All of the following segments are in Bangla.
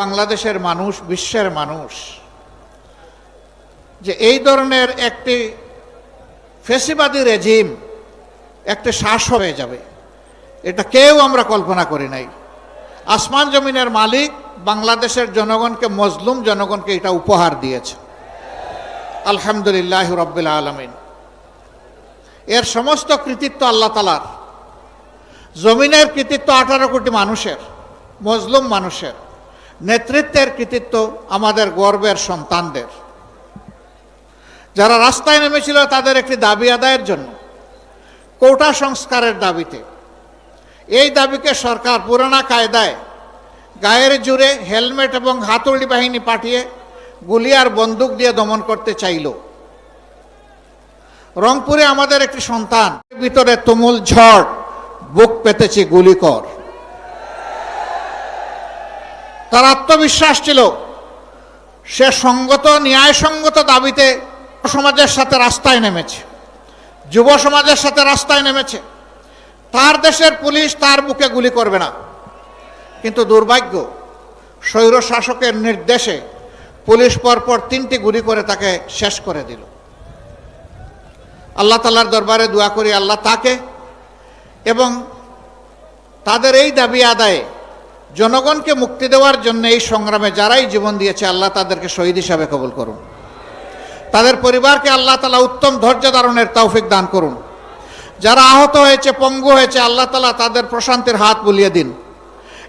বাংলাদেশের মানুষ, বিশ্বের মানুষ, যে এই ধরনের একটি ফেসিবাদী রেজিম, একটি শ্বাস হয়ে যাবে। এটা কেউ আমরা কল্পনা করি নাই। আসমান জমিনের মালিক বাংলাদেশের জনগণকে, মজলুম জনগণকে এটা উপহার দিয়েছে। আলহামদুলিল্লাহ রব্বিল আলমিন। এর সমস্ত কৃতিত্ব আল্লাহ তালার জমিনের কৃতিত্ব আঠারো কোটি মানুষের, মজলুম মানুষের। নেতৃত্বের কৃতিত্ব আমাদের গর্বের সন্তানদের। যারা রাস্তায় নেমেছিল তাদের একটি দাবি আদায়ের জন্য, কোটা সংস্কারের দাবিতে। এই দাবিকে সরকার পুরানা কায়দায় গায়ের জুড়ে হেলমেট এবং হাতুড়ি বাহিনী পাঠিয়ে গুলি আর বন্দুক দিয়ে দমন করতে চাইল। রংপুরে আমাদের একটি সন্তান, ভিতরে তুমুল ঝড়, বুক পেতেছি গুলি কর তার আত্মবিশ্বাস ছিল। সে সঙ্গত, ন্যায়সঙ্গত দাবিতে সমাজের সাথে রাস্তায় নেমেছে। যুব সমাজের সাথে রাস্তায় নেমেছে। তার দেশের পুলিশ তার বুকে গুলি করবে না। কিন্তু দুর্ভাগ্য, স্বৈর শাসকের নির্দেশে পুলিশ পরপর তিনটি গুলি করে তাকে শেষ করে দিল। আল্লাহ তালার দরবারে দোয়া করি, আল্লাহ তাকে এবং তাদের এই দাবি আদায়ে জনগণকে মুক্তি দেওয়ার জন্য এই সংগ্রামে যারাই জীবন দিয়েছে, আল্লাহ তাদেরকে শহীদ হিসাবে কবুল করুন। তাদের পরিবারকে আল্লাহ তালা উত্তম ধৈর্য ধারণের তৌফিক দান করুন। যারা আহত হয়েছে, পঙ্গু হয়েছে, আল্লাহ তালা তাদের প্রশান্তির হাত বুলিয়ে দিন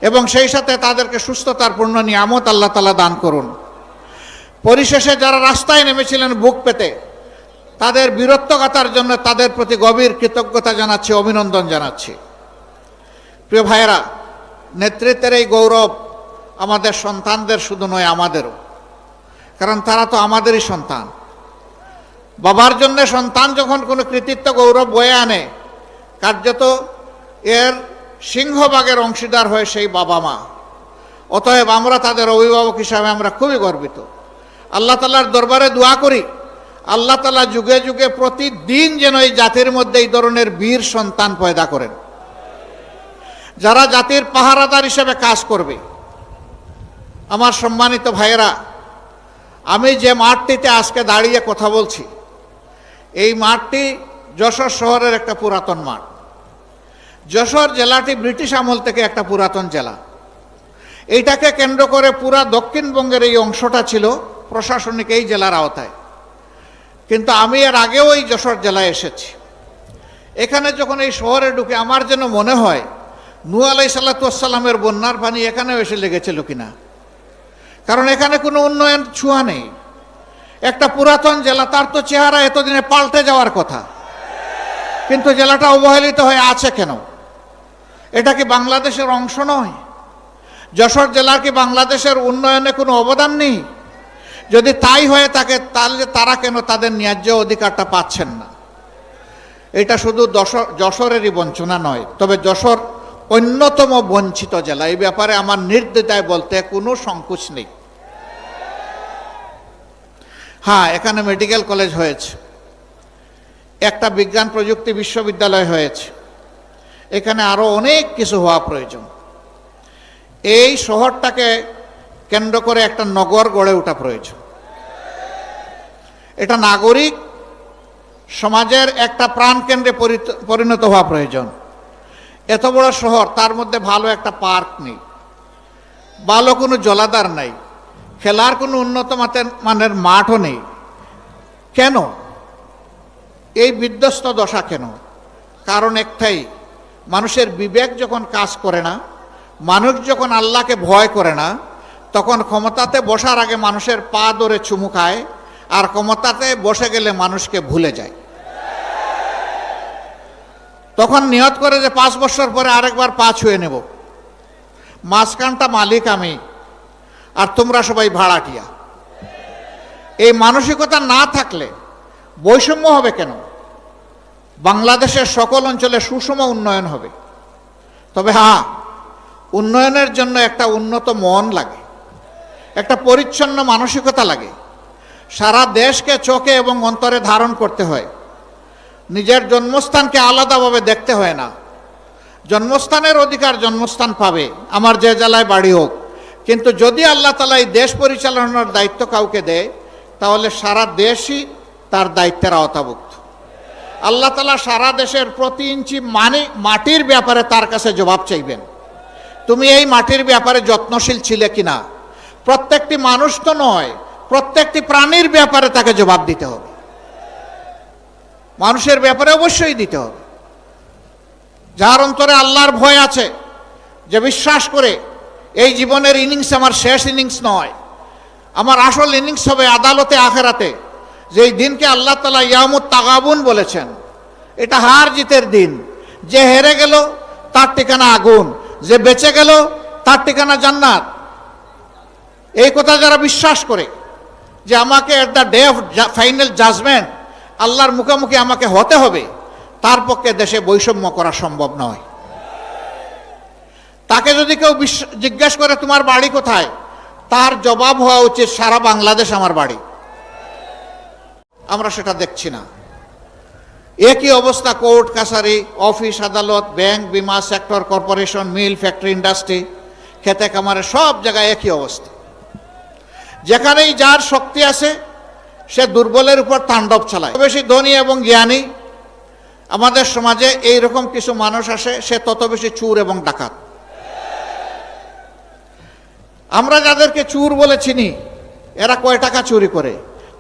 এবং সেই সাথে তাদেরকে সুস্থতার পূর্ণ নিয়ামত আল্লাহ তালা দান করুন। পরিশেষে যারা রাস্তায় নেমেছিলেন বুক পেতে, তাদের বীরত্বগাতার জন্য তাদের প্রতি গভীর কৃতজ্ঞতা জানাচ্ছি, অভিনন্দন জানাচ্ছি। প্রিয় ভাইয়েরা নেতৃত্বের এই গৌরব আমাদের সন্তানদের শুধু নয়, আমাদেরও। কারণ তারা তো আমাদেরই সন্তান। বাবার জন্য সন্তান যখন কোনো কৃতিত্ব গৌরব বয়ে আনে, কার্যত এর সিংহভাগের অংশীদার হয় সেই বাবা মা। অতএব আমরা তাদের অভিভাবক হিসাবে আমরা খুবই গর্বিত। আল্লাহ তালার দরবারে দোয়া করি, আল্লাহ তালা যুগে যুগে প্রতিদিন যেন এই জাতির মধ্যে এই ধরনের বীর সন্তান পয়দা করেন। যারা জাতির পাহারাদার হিসেবে কাজ করবে। আমার সম্মানিত ভাইয়েরা, আমি যে মাঠটিতে আজকে দাঁড়িয়ে কথা বলছি, এই মাঠটি যশোর শহরের একটা পুরাতন মাঠ। যশোর জেলাটি ব্রিটিশ আমল থেকে একটা পুরাতন জেলা। এইটাকে কেন্দ্র করে পুরা দক্ষিণবঙ্গের এই অংশটা ছিল প্রশাসনিক এই জেলার আওতায়। কিন্তু আমি এর আগেও এই যশোর জেলায় এসেছি। এখানে যখন এই শহরে ঢুকে আমার যেন মনে হয় নু আলাই সাল্লাতামের বন্যার পানি এখানেও এসে লেগেছিল কিনা? কারণ এখানে কোনো উন্নয়ন ছোঁয়া নেই। একটা পুরাতন জেলা, তার তো চেহারা এতদিনে পাল্টে যাওয়ার কথা। কিন্তু জেলাটা অবহেলিত হয়ে আছে কেন? এটা কি বাংলাদেশের অংশ নয়? যশোর জেলার কি বাংলাদেশের উন্নয়নে কোনো অবদান নেই? যদি তাই হয়ে থাকে, তাহলে তারা কেন তাদের ন্যায্য অধিকারটা পাচ্ছেন না? এটা শুধু যশোর যশোরেরই বঞ্চনা নয়, তবে যশোর অন্যতম বঞ্চিত জেলা। এই ব্যাপারে আমার নির্দ্বিধায় বলতে কোনো সংকোচ নেই। হ্যাঁ এখানে মেডিকেল কলেজ হয়েছে। একটা বিজ্ঞান প্রযুক্তি বিশ্ববিদ্যালয় হয়েছে। এখানে আরও অনেক কিছু হওয়া প্রয়োজন। এই শহরটাকে কেন্দ্র করে একটা নগর গড়ে ওঠা প্রয়োজন। এটা নাগরিক সমাজের একটা প্রাণকেন্দ্রে পরিণত হওয়া প্রয়োজন। এত বড় শহর, তার মধ্যে ভালো একটা পার্ক নেই। ভালো কোনো জলাধার নাই। খেলার কোনো উন্নত মানের মাঠও নেই। কেন? এই বিধ্বস্ত দশা কেন? কারণ একটাই, মানুষের বিবেক যখন কাজ করে না, মানুষ যখন আল্লাহকে ভয় করে না, তখন ক্ষমতাতে বসার আগে মানুষের পা ধরে চুমু খায়, আর ক্ষমতাতে বসে গেলে মানুষকে ভুলে যায়। তখন নিয়ত করে যে পাঁচ বছর পরে আরেকবার পা ছুঁয়ে নেব। মাঝখানটা মালিক আমি, আর তোমরা সবাই ভাড়াটিয়া। এই মানসিকতা না থাকলে বৈষম্য হবে কেন? বাংলাদেশের সকল অঞ্চলে সুষম উন্নয়ন হবে। তবে হ্যাঁ উন্নয়নের জন্য একটা উন্নত মন লাগে, একটা পরিচ্ছন্ন মানসিকতা লাগে। সারা দেশকে চোখে এবং অন্তরে ধারণ করতে হয়। নিজের জন্মস্থানকে আলাদাভাবে দেখতে হয় না। জন্মস্থানের অধিকার জন্মস্থান পাবে, আমার যে জেলায় বাড়ি হোক। কিন্তু যদি আল্লাহ তালা এই দেশ পরিচালনার দায়িত্ব কাউকে দেয়, তাহলে সারা দেশই তার দায়িত্বের আওতাভুক্ত। আল্লাহ তালা সারা দেশের প্রতি ইঞ্চি মানে মাটির ব্যাপারে তার কাছে জবাব চাইবেন। তুমি এই মাটির ব্যাপারে যত্নশীল ছিলে কিনা? প্রত্যেকটি মানুষ তো নয়, প্রত্যেকটি প্রাণীর ব্যাপারে তাকে জবাব দিতে হবে। মানুষের ব্যাপারে অবশ্যই দিতে হবে। যার অন্তরে আল্লাহর ভয় আছে, যে বিশ্বাস করে, এই জীবনের ইনিংস আমার শেষ ইনিংস নয়, আমার আসল ইনিংস হবে আদালতে, আখেরাতে, যেই দিনকে আল্লাহ তালা ইয়ামুত তাগাবুন বলেছেন, এটা হার জিতের দিন। যে হেরে গেল, তার ঠিকানা আগুন। যে বেঁচে গেল, তার ঠিকানা জান্নাত। এই কথা যারা বিশ্বাস করে, যে আমাকে at the day of final judgement আল্লাহর মুখোমুখি আমাকে হতে হবে। তার পক্ষে দেশে বৈষম্য করা সম্ভব নয়। তাকে যদি কেউ জিজ্ঞেস করে, তোমার বাড়ি কোথায়? তার জবাব হওয়া উচিত, সারা বাংলাদেশ আমার বাড়ি। আমরা সেটা দেখছি না। একই অবস্থা, কোর্ট, কাছারি, অফিস, আদালত, ব্যাংক, বিমা, sector, corporation, mill, factory, industry, খেতে কামারে সব জায়গায় একই অবস্থা। যেখানেই যার শক্তি আছে সে দুর্বলের উপর তাণ্ডব চালায়। বেশি ধনী এবং জ্ঞানী। আমাদের সমাজে এই রকম কিছু মানুষ আসে, সে তত বেশি চুর এবং ডাকাত। আমরা যাদেরকে চুর বলে চিনি, এরা কয় টাকা চুরি করে?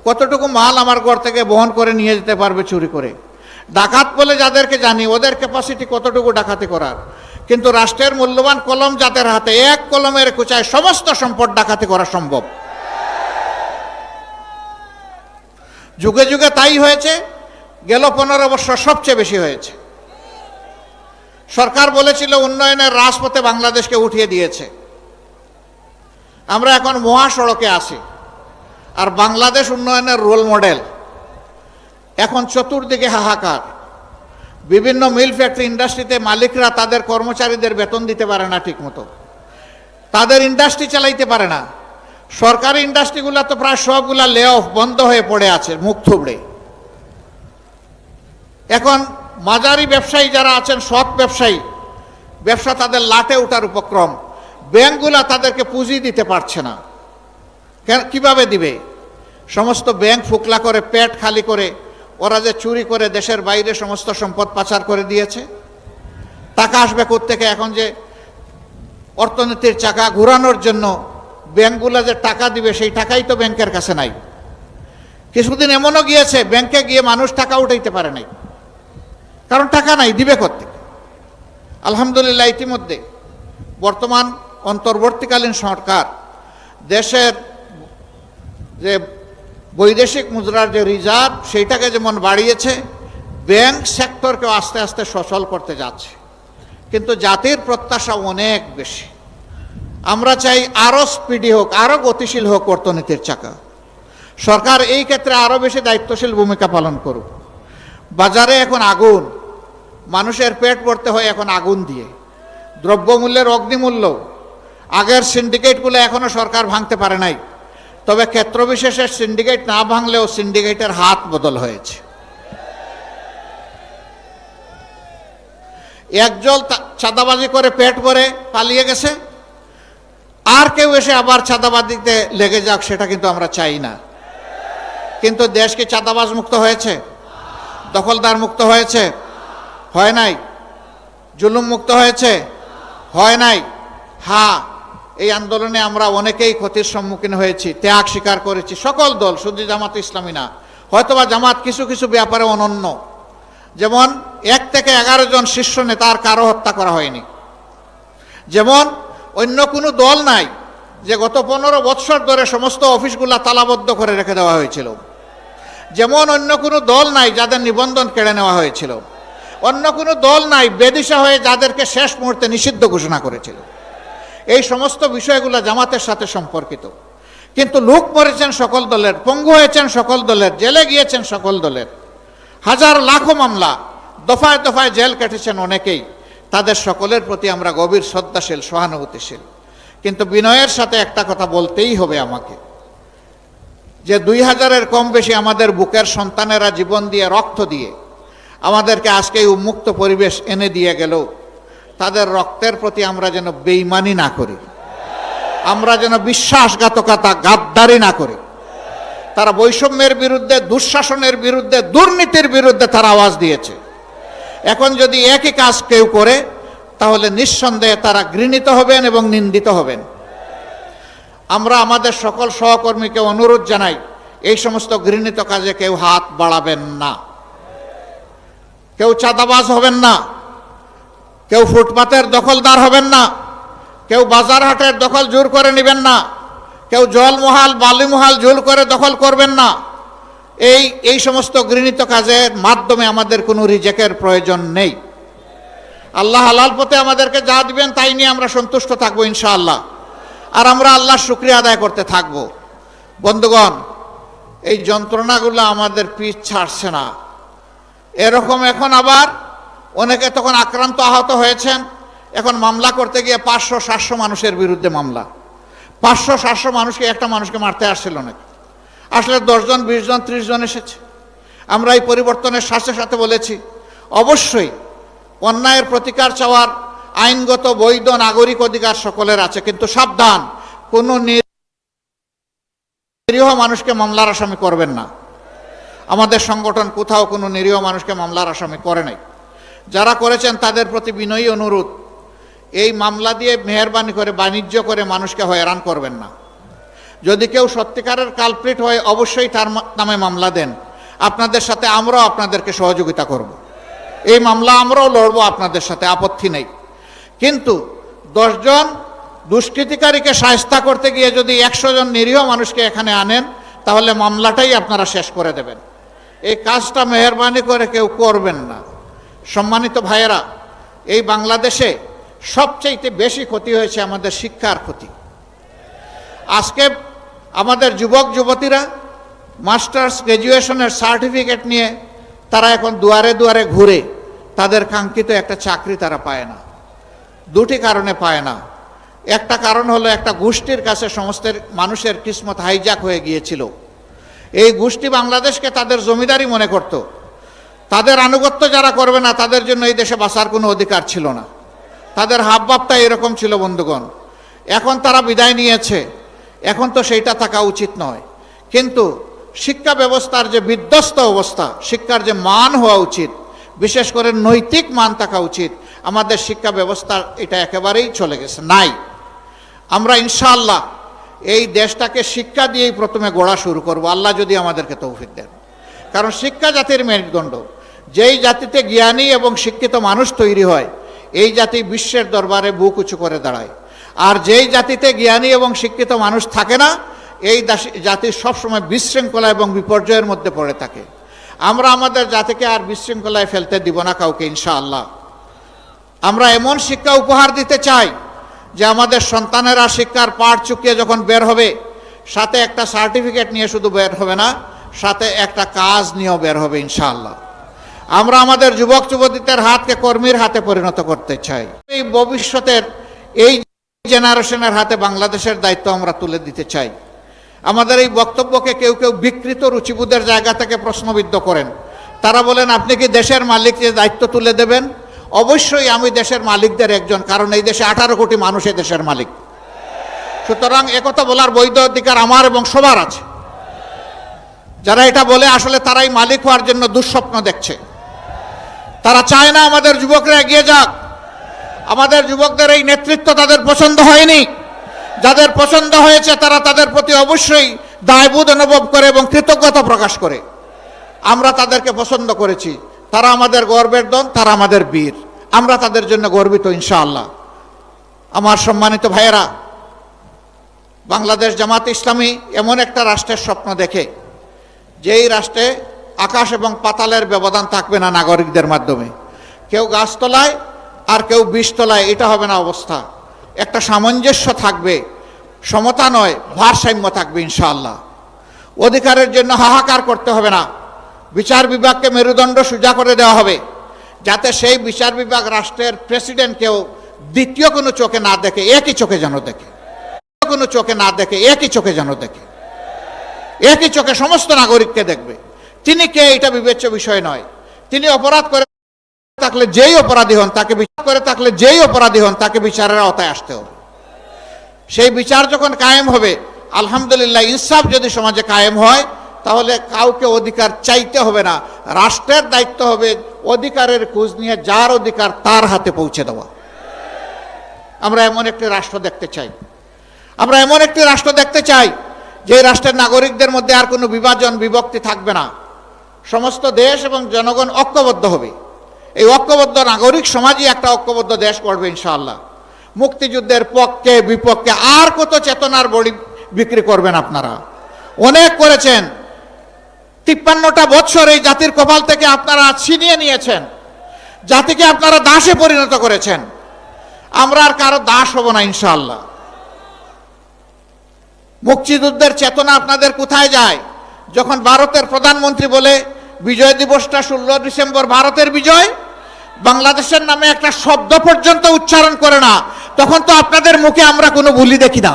কতটুকু মাল আমার ঘর থেকে বহন করে নিয়ে যেতে পারবে চুরি করে? ডাকাত বলে যাদেরকে জানি, ওদের ক্যাপাসিটি কতটুকু ডাকাতি করার? কিন্তু রাষ্ট্রের মূল্যবান কলম যাদের হাতে, এক কলমের কুচায় সমস্ত সম্পদ ডাকাতি করা সম্ভব। যুগে যুগে তাই হয়েছে, গেল পনেরো বছর সবচেয়ে বেশি হয়েছে। সরকার বলেছিল উন্নয়নের রাজপথে বাংলাদেশকে উঠিয়ে দিয়েছে। আমরা এখন মহাসড়কে আছি, আর বাংলাদেশ উন্নয়নের রোল মডেল এখন চতুর্দিকে হাহাকার। বিভিন্ন মিল ফ্যাক্টরি ইন্ডাস্ট্রিতে মালিকরা তাদের কর্মচারীদের বেতন দিতে পারে না ঠিকমতো। তাদের ইন্ডাস্ট্রি চালাইতে পারে না। সরকারি ইন্ডাস্ট্রিগুলো তো প্রায় সবগুলা লে অফ বন্ধ হয়ে পড়ে আছে, মুখ থুবড়ে। এখন মাঝারি ব্যবসায়ী যারা আছেন, সৎ ব্যবসায়ী, ব্যবসা তাদের লাটে ওঠার উপক্রম। ব্যাংকগুলা তাদেরকে পুঁজি দিতে পারছে না। কীভাবে দিবে? সমস্ত ব্যাংক ফুকলা করে, পেট খালি করে, ওরা যে চুরি করে দেশের বাইরে সমস্ত সম্পদ পাচার করে দিয়েছে? টাকা আসবে থেকে এখন যে অর্থনীতির চাকা ঘোরানোর জন্য ব্যাংকগুলো যে টাকা দিবে, সেই টাকাই তো ব্যাংকের কাছে নাই। কিছুদিন এমনও গিয়েছে, ব্যাংকে গিয়ে মানুষ টাকা উঠাইতে পারে নাই। কারণ টাকা নাই, দিবে করতে আলহামদুলিল্লাহ ইতিমধ্যে বর্তমান অন্তর্বর্তীকালীন সরকার দেশের যে বৈদেশিক মুদ্রার যে রিজার্ভ, সেইটাকে যেমন বাড়িয়েছে, ব্যাংক সেক্টরকেও আস্তে আস্তে সচল করতে যাচ্ছে। কিন্তু জাতির প্রত্যাশা অনেক বেশি। আমরা চাই আরও স্পিডি হোক আরও গতিশীল হোক অর্থনীতির চাকা। সরকার এই ক্ষেত্রে আরও বেশি দায়িত্বশীল ভূমিকা পালন করুক। বাজারে এখন আগুন, মানুষের পেট ভরতে হয় এখন আগুন দিয়ে। দ্রব্যমূল্যের অগ্নিমূল্য, আগের সিন্ডিকেটগুলো এখনও সরকার ভাঙতে পারে নাই। তবে ক্ষেত্রবিশেষে সিন্ডিকেট না ভাঙলেও সিন্ডিকেটের হাত বদল হয়েছে। একজল চাঁদাবাজি করে পেট ভরে পালিয়ে গেছে। আর কেউ এসে আবার চাঁদাবাজিতে লেগে যাক, সেটা কিন্তু আমরা চাই না। কিন্তু দেশ কি চাঁদাবাজ মুক্ত হয়েছে? দখলদার মুক্ত হয়েছে? হয় নাই? জুলুম মুক্ত হয়েছে? হয় নাই? হ্যাঁ এই আন্দোলনে আমরা অনেকেই ক্ষতির সম্মুখীন হয়েছি, ত্যাগ স্বীকার করেছি, সকল দল, শুধু জামাত ইসলামী না, হয়তোবা জামাত কিছু কিছু ব্যাপারে অনন্য। যেমন এক থেকে এগারো জন শীর্ষ নেতার কারও হত্যা করা হয়নি। যেমন অন্য কোনো দল নাই যে গত পনেরো বৎসর ধরে সমস্ত অফিসগুলা তালাবদ্ধ করে রেখে দেওয়া হয়েছিল। যেমন অন্য কোনো দল নাই যাদের নিবন্ধন কেড়ে নেওয়া হয়েছিল। অন্য কোনো দল নাই বেদিশা হয়ে যাদেরকে শেষ মুহূর্তে নিষিদ্ধ ঘোষণা করেছিল। এই সমস্ত বিষয়গুলো জামাতের সাথে সম্পর্কিত। কিন্তু লোক মরেছেন সকল দলের, পঙ্গু হয়েছেন সকল দলের, জেলে গিয়েছেন সকল দলের। হাজার লাখো মামলা, দফায় দফায় জেল কেটেছেন অনেকেই। তাদের সকলের প্রতি আমরা গভীর শ্রদ্ধাশীল, সহানুভূতিশীল। কিন্তু বিনয়ের সাথে একটা কথা বলতেই হবে আমাকে। যে দুই হাজারের কম বেশি আমাদের বুকের সন্তানেরা জীবন দিয়ে, রক্ত দিয়ে, আমাদেরকে আজকে এই উন্মুক্ত পরিবেশ এনে দিয়ে গেল, তাদের রক্তের প্রতি আমরা যেন বেইমানি না করি। আমরা যেন বিশ্বাসঘাতকতা, গাদ্দারি না করি। তারা বৈষম্যের বিরুদ্ধে, দুঃশাসনের বিরুদ্ধে, দুর্নীতির বিরুদ্ধে তারা আওয়াজ দিয়েছে। এখন যদি একই কাজ কেউ করে, তাহলে নিঃসন্দেহে তারা ঘৃণিত হবেন এবং নিন্দিত হবেন। আমরা আমাদের সকল সহকর্মীকে অনুরোধ জানাই, এই সমস্ত ঘৃণিত কাজে কেউ হাত বাড়াবেন না। কেউ চাঁদাবাজ হবেন না। কেউ ফুটপাতের দখলদার হবেন না। কেউ বাজার হাটের দখল জোর করে নেবেন না। কেউ জলমহাল, বালিমহাল জোর করে দখল করবেন না। এই এই সমস্ত গৃহীত কাজের মাধ্যমে আমাদের কোনো রিজেকের প্রয়োজন নেই। আল্লাহ হালাল পথে আমাদেরকে যা দিবেন তাই নিয়ে আমরা সন্তুষ্ট থাকব ইনশাআল্লাহ। আর আমরা আল্লাহর শুক্রিয়া আদায় করতে থাকব। বন্ধুগণ, এই যন্ত্রণাগুলো আমাদের পিছ ছাড়ছে না। এরকম এখন আবার অনেকে তখন আক্রান্ত আহত হয়েছেন। এখন মামলা করতে গিয়ে পাঁচশো, সাতশো মানুষের বিরুদ্ধে মামলা। পাঁচশো, সাতশো মানুষকে একটা মানুষকে মারতে আসছিল নাকি? আসলে দশজন বিশ জন ত্রিশ জন এসেছে। আমরা এই পরিবর্তনের সাথে সাথে বলেছি, অবশ্যই অন্যায়ের প্রতিকার চাওয়ার আইনগত, বৈধ, নাগরিক অধিকার সকলের আছে, কিন্তু সাবধান, কোনো নিরীহ মানুষকে মামলার আসামি করবেন না। আমাদের সংগঠন কোথাও কোনো নিরীহ মানুষকে মামলার আসামি করে নাই। যারা করেছেন তাদের প্রতি বিনয়ী অনুরোধ, এই মামলা দিয়ে মেহরবানি করে, বাণিজ্য করে মানুষকে হয়রান করবেন না। যদি কেউ সত্যিকারের কালপ্রিট হয়, অবশ্যই তার নামে মামলা দেন। আপনাদের সাথে আমরাও আপনাদেরকে সহযোগিতা করব। এই মামলা আমরাও লড়ব, আপনাদের সাথে আপত্তি নেই। কিন্তু দশজন দুষ্কৃতিকারীকে সাহস্তা করতে গিয়ে যদি একশো জন নিরীহ মানুষকে এখানে আনেন, তাহলে মামলাটাই আপনারা শেষ করে দেবেন। এই কাজটা মেহরবানি করে কেউ করবেন না। সম্মানিত ভাইয়েরা, এই বাংলাদেশে সবচাইতে বেশি ক্ষতি হয়েছে আমাদের শিক্ষার ক্ষতি। আজকে আমাদের যুবক, যুবতীরা মাস্টার্স গ্র্যাজুয়েশনের সার্টিফিকেট নিয়ে তারা এখন দুয়ারে দুয়ারে ঘুরে তাদের কাঙ্ক্ষিত একটা চাকরি তারা পায় না। দুটি কারণে পায় না। একটা কারণ হলো একটা গোষ্ঠীর কাছে সমস্ত মানুষের কিসমত হাইজাক হয়ে গিয়েছিল। এই গোষ্ঠী বাংলাদেশকে তাদের জমিদারি মনে করত। তাদের আনুগত্য যারা করবে না, তাদের জন্য এই দেশে বাসার কোনো অধিকার ছিল না। তাদের হাবভাবটা এরকম ছিল বন্ধুগণ। এখন তারা বিদায় নিয়েছে। এখন তো সেইটা থাকা উচিত নয়। কিন্তু শিক্ষা ব্যবস্থার যে বিধ্বস্ত অবস্থা, শিক্ষার যে মান হওয়া উচিত, বিশেষ করে নৈতিক মান থাকা উচিত, আমাদের শিক্ষা ব্যবস্থার এটা একেবারেই চলে গেছে, নাই। আমরা ইনশাআল্লাহ এই দেশটাকে শিক্ষা দিয়েই প্রথমে গড়া শুরু করব, আল্লাহ যদি আমাদেরকে তৌফিক দেন। কারণ শিক্ষা জাতির মেরুদণ্ড। যেই জাতিতে জ্ঞানী এবং শিক্ষিত মানুষ তৈরি হয়, এই জাতি বিশ্বের দরবারে বুক উঁচু করে দাঁড়ায়। আর যেই জাতিতে জ্ঞানী এবং শিক্ষিত মানুষ থাকে না, এই জাতি সবসময় বিশৃঙ্খলা এবং বিপর্যয়ের মধ্যে পড়ে থাকে। আমরা আমাদের জাতিকে আর বিশৃঙ্খলায় ফেলতে দিব না কাউকে, ইনশাআল্লাহ। আমরা এমন শিক্ষা উপহার দিতে চাই যে আমাদের সন্তানেরা শিক্ষার পাঠ চুকিয়ে যখন বের হবে, সাথে একটা সার্টিফিকেট নিয়ে শুধু বের হবে না, সাথে একটা কাজ নিয়েও বের হবে, ইনশাআল্লাহ। আমরা আমাদের যুবক যুবতীদের হাতকে কর্মীর হাতে পরিণত করতে চাই। এই ভবিষ্যতের এই জেনারেশনের হাতে বাংলাদেশের দায়িত্ব আমরা তুলে দিতে চাই। আমাদের এই বক্তব্যকে কেউ কেউ বিকৃত রুচিবোধের জায়গা থেকে প্রশ্নবিদ্ধ করেন। তারা বলেন, আপনি কি দেশের মালিককে দায়িত্ব তুলে দেবেন? অবশ্যই আমি দেশের মালিকদের একজন, কারণ এই দেশে আঠারো কোটি মানুষ এই দেশের মালিক। সুতরাং একথা বলার বৈধ অধিকার আমার এবং সবার আছে। যারা এটা বলে, আসলে তারাই মালিক হওয়ার জন্য দুঃস্বপ্ন দেখছে। তারা চায় না আমাদের যুবকরা এগিয়ে যাক। আমাদের যুবকদের এই নেতৃত্ব তাদের পছন্দ হয়নি। যাদের পছন্দ হয়েছে তারা তাদের প্রতি অবশ্যই দায়বোধ অনুভব করে এবং কৃতজ্ঞতা প্রকাশ করে। আমরা তাদেরকে পছন্দ করেছি। তারা আমাদের গর্বের দন তারা আমাদের বীর। আমরা তাদের জন্য গর্বিত, ইনশাআল্লাহ। আমার সম্মানিত ভাইয়েরা, বাংলাদেশ জামাত ইসলামী এমন একটা রাষ্ট্রের স্বপ্ন দেখে, যেই রাষ্ট্রে আকাশ এবং পাতালের ব্যবধান থাকবে না নাগরিকদের মাধ্যমে। কেউ গাছতলায় আর কেউ বিষতলায় এটা হবে না অবস্থা। একটা সামঞ্জস্য থাকবে, সমতা নয়, ভারসাম্য থাকবে ইনশাআল্লাহ। অধিকারের জন্য হাহাকার করতে হবে না। বিচার বিভাগকে মেরুদণ্ড সোজা করে দেওয়া হবে, যাতে সেই বিচার বিভাগ রাষ্ট্রের প্রেসিডেন্টকেও দ্বিতীয় কোনো চোখে না দেখে, একই চোখে যেন দেখে। কোনো চোখে না দেখে, একই চোখে যেন দেখে। একই চোখে সমস্ত নাগরিককে দেখবে। তিনি কে, এটা বিবেচ্য বিষয় নয়। তিনি অপরাধ করে থাকলে যেই অপরাধী হন, তাকে বিচার করে থাকলে যেই অপরাধী হন, তাকে বিচারের আওতায় আসতে হবে। সেই বিচার যখন কায়েম হবে, আলহামদুলিল্লাহ, ইনসাফ যদি সমাজে কায়েম হয়, তাহলে কাউকে অধিকার চাইতে হবে না। রাষ্ট্রের দায়িত্ব হবে অধিকারের খোঁজ নিয়ে, যার অধিকার তার হাতে পৌঁছে দেওয়া। আমরা এমন একটি রাষ্ট্র দেখতে চাই। আমরা এমন একটি রাষ্ট্র দেখতে চাই, যে রাষ্ট্রের নাগরিকদের মধ্যে আর কোনো বিভাজন, বিভক্তি থাকবে না। সমস্ত দেশ এবং জনগণ ঐক্যবদ্ধ হবে। এই ঐক্যবদ্ধ নাগরিক সমাজই একটা ঐক্যবদ্ধ দেশ করবে, ইনশাআল্লাহ। মুক্তিযুদ্ধের পক্ষে, বিপক্ষে আর কত চেতনার বড়ি বিক্রি করবেন আপনারা? অনেক করেছেন। তিপ্পান্নটা বৎসর এই জাতির কপাল থেকে আপনারা ছিনিয়ে নিয়েছেন। জাতিকে আপনারা দাসে পরিণত করেছেন। আমরা আর কারও দাস হব না, ইনশাআল্লাহ। মুক্তিযুদ্ধের চেতনা আপনাদের কোথায় যায়? যখন ভারতের প্রধানমন্ত্রী বলে বিজয় দিবসটা ষোলো ডিসেম্বর ভারতের বিজয়। বাংলাদেশের নামে একটা শব্দ পর্যন্ত উচ্চারণ করে না। তখন তো আপনাদের মুখে আমরা কোনো ভুলি দেখি না।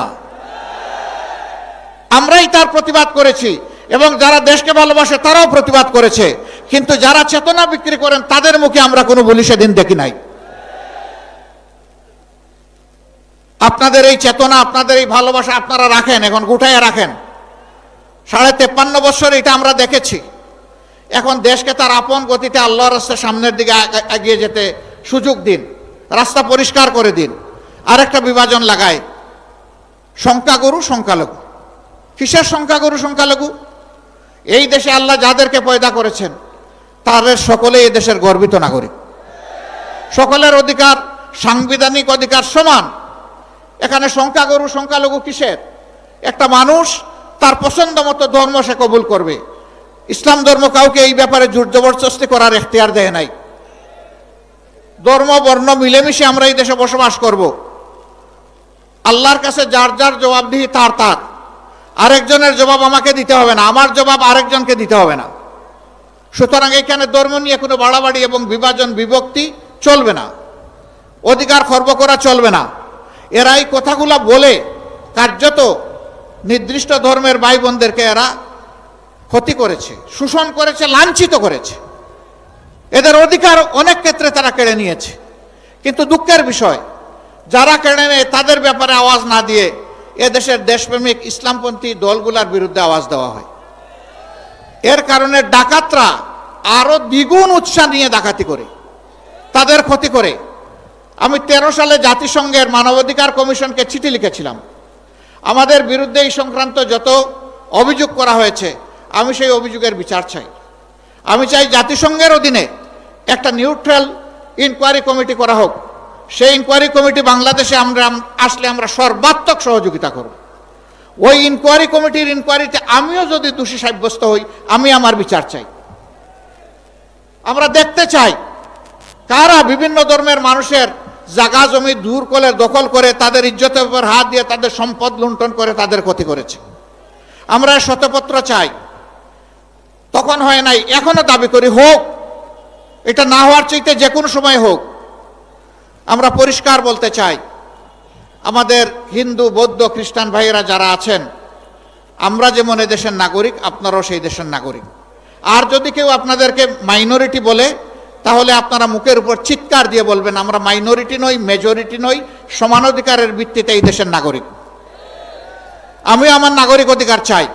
আমরাই তার প্রতিবাদ করেছি এবং যারা দেশকে ভালোবাসে তারাও প্রতিবাদ করেছে। কিন্তু যারা চেতনা বিক্রি করেন, তাদের মুখে আমরা কোনো বলি সেদিন দেখি নাই। আপনাদের এই চেতনা, আপনাদের এই ভালোবাসা আপনারা রাখেন, এখন গুটাইয়া রাখেন। সাড়ে তেপ্পান্ন বছর এটা আমরা দেখেছি। এখন দেশকে তার আপন গতিতে আল্লাহর রাস্তার সামনের দিকে এগিয়ে যেতে সুযোগ দিন, রাস্তা পরিষ্কার করে দিন। আরেকটা বিভাজন লাগায়, সংখ্যাগুরু, সংখ্যালঘু। কিসের সংখ্যাগুরু, সংখ্যালঘু? এই দেশে আল্লাহ যাদেরকে পয়দা করেছেন, তাদের সকলেই এই দেশের গর্বিত নাগরিক। সকলের অধিকার, সাংবিধানিক অধিকার সমান। এখানে সংখ্যাগুরু, সংখ্যালঘু কিসের? একটা মানুষ তার পছন্দ মতো ধর্ম সে কবুল করবে। ইসলাম ধর্ম কাউকে এই ব্যাপারে জোর জবরদস্তি করার এখতিয়ার দেয় নাই। ধর্ম, বর্ণ, মিলেমিশে আমরা এই দেশে বসবাস করব। আল্লাহর কাছে যার যার জবাবদিহি, তার তার। আরেকজনের জবাব আমাকে দিতে হবে না, আমার জবাব আরেকজনকে দিতে হবে না। সুতরাং এখানে ধর্ম নিয়ে কোনো বাড়াবাড়ি এবং বিভাজন, বিভক্তি চলবে না। অধিকার খর্ব করা চলবে না। এরা এই কথাগুলো বলে কার্যত নির্দিষ্ট ধর্মের ভাই বোনদেরকে এরা ক্ষতি করেছে, শোষণ করেছে, লাঞ্ছিত করেছে। এদের অধিকার অনেক ক্ষেত্রে তারা কেড়ে নিয়েছে। কিন্তু দুঃখের বিষয়, যারা কেড়ে নেয় তাদের ব্যাপারে আওয়াজ না দিয়ে এদেশের দেশপ্রেমিক ইসলামপন্থী দলগুলার বিরুদ্ধে আওয়াজ দেওয়া হয়। এর কারণে ডাকাতরা আরও দ্বিগুণ উৎসাহ নিয়ে ডাকাতি করে, তাদের ক্ষতি করে। আমি তেরো সালে জাতিসংঘের মানবাধিকার কমিশনকে চিঠি লিখেছিলাম। আমাদের বিরুদ্ধে এই সংক্রান্ত যত অভিযোগ করা হয়েছে আমি সেই অভিযোগের বিচার চাই। আমি চাই জাতিসংঘের অধীনে একটা নিউট্রাল ইনকোয়ারি কমিটি করা হোক। সেই ইনকোয়ারি কমিটি বাংলাদেশে আমরা, আসলে আমরা সর্বাত্মক সহযোগিতা করব। ওই ইনকোয়ারি কমিটির ইনকোয়ারিতে আমিও যদি দোষী সাব্যস্ত হই, আমি আমার বিচার চাই। আমরা দেখতে চাই কারা বিভিন্ন ধর্মের মানুষের জাগা জমি, দূর করে দখল করে, তাদের ইজ্জতের উপর হাত দিয়ে তাদের সম্পদ লুণ্ঠন করে, তাদের ক্ষতি করেছে। আমরা শতপত্র চাই তখন হয় নাই, এখনও দাবি করি, হোক, এটা না হওয়ার চাইতে যে কোনো সময় হোক, আমরা পরিষ্কার বলতে চাই, আমাদের হিন্দু, বৌদ্ধ, খ্রিস্টান ভাইয়েরা যারা আছেন, আমরা যেমন দেশের নাগরিক, আপনারাও সেই দেশের নাগরিক। আর যদি কেউ আপনাদেরকে মাইনরিটি বলে, তাহলে আপনারা মুখের উপর চিৎকার দিয়ে বলবেন, আমরা মাইনরিটি নই মেজরিটি নই, সমান অধিকারের ভিত্তিতে এই দেশের নাগরিক। আমি আমার নাগরিক অধিকার চাই।